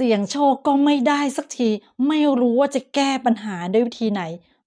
เสี่ยงโชคก็ไม่ได้สักที ไม่รู้ว่าจะแก้ปัญหาด้วยวิธีไหน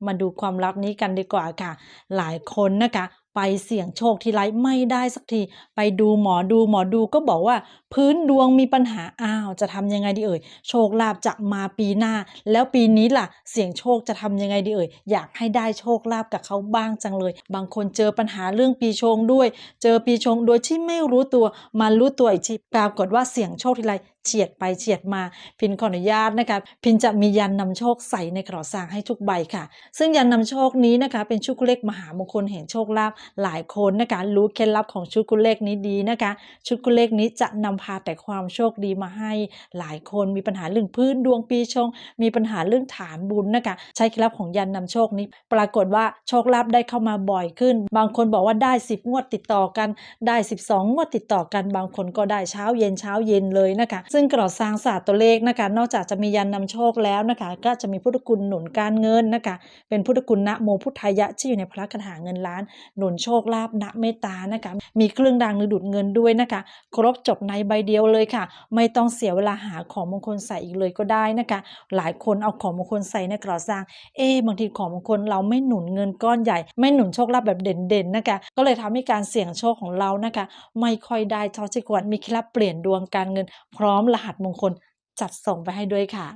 มาดูความลับนี้กันดีกว่าค่ะ หลายคนนะคะ ไปเสี่ยงโชคทีไรไม่ได้สักที ไปดูหมอดูหมอดูก็บอกว่า พื้นดวงมีปัญหาอ้าวจะทำยังไงดีเอ่ยโชคลาภจะมาปีหน้า แล้วปีนี้ล่ะ เสี่ยงโชคจะทำยังไงดีเอ่ยอยากให้ได้โชคลาภกับเขาบ้างจังเลย บางคนเจอปัญหาเรื่องปีชงด้วย เจอปีชงโดยที่ไม่รู้ตัวมารู้ตัวอีกทีปรากฏว่าเสี่ยงโชคทีไรเฉียดไปเฉียดมา พินขออนุญาตนะคะพินจะมียันนำโชคใส่ในกระเป๋าสร้างให้ทุกใบค่ะ ซึ่งยันนำโชคนี้นะคะ เป็นชุดกุเลขมหามงคลแห่งโชคลาภหลายคนนะคะรู้เคล็ดลับของชุดกุเลขนี้ดีนะคะ ชุดกุเลขนี้จะนำพาแต่ความโชคดีมาให้หลายคนมีปัญหาเรื่องพื้นดวงปีชง มีปัญหาเรื่องฐานบุญนะคะใช้เคล็ดลับของยันนำโชคนี้ ปรากฏว่าโชคลาภได้เข้ามาบ่อยขึ้น บางคนบอกว่าได้ 10 งวดติดต่อกัน ได้ 12 งวดติดต่อกัน บางคนก็ได้เช้าเย็นเช้าเย็นเลยนะคะ ซึ่งกระสร้างศาสตร์ตัวเลขนะคะ นอกจากจะมียันนำโชคแล้วนะคะ ก็จะมีพุทธคุณหนุนการเงินนะคะ เป็นพุทธคุณนะโมพุทธายะที่อยู่ในพระคาถาเงินล้านหนุนโชคลาภณเมตตานะคะ มีเครื่องรางหรือดูดเงินด้วยนะคะ ครบจบในใบเดียวเลยค่ะ ไม่ต้องเสียเวลาหาของมงคลใส่อีกเลยก็ได้นะคะ หลายคนเอาของมงคลใส่ในกระสร้าง เอ๊บางทีของมงคลเราไม่หนุนเงินก้อนใหญ่ ไม่หนุนโชคลาภแบบเด่นๆนะคะ ก็เลยทำให้การเสี่ยงโชคของเรานะคะ ไม่ค่อยได้เท่าที่ควรมีเคล็ดลับเปลี่ยนดวงการเงิน พร้อมรหัสมงคลจัดส่งไปให้ด้วยค่ะ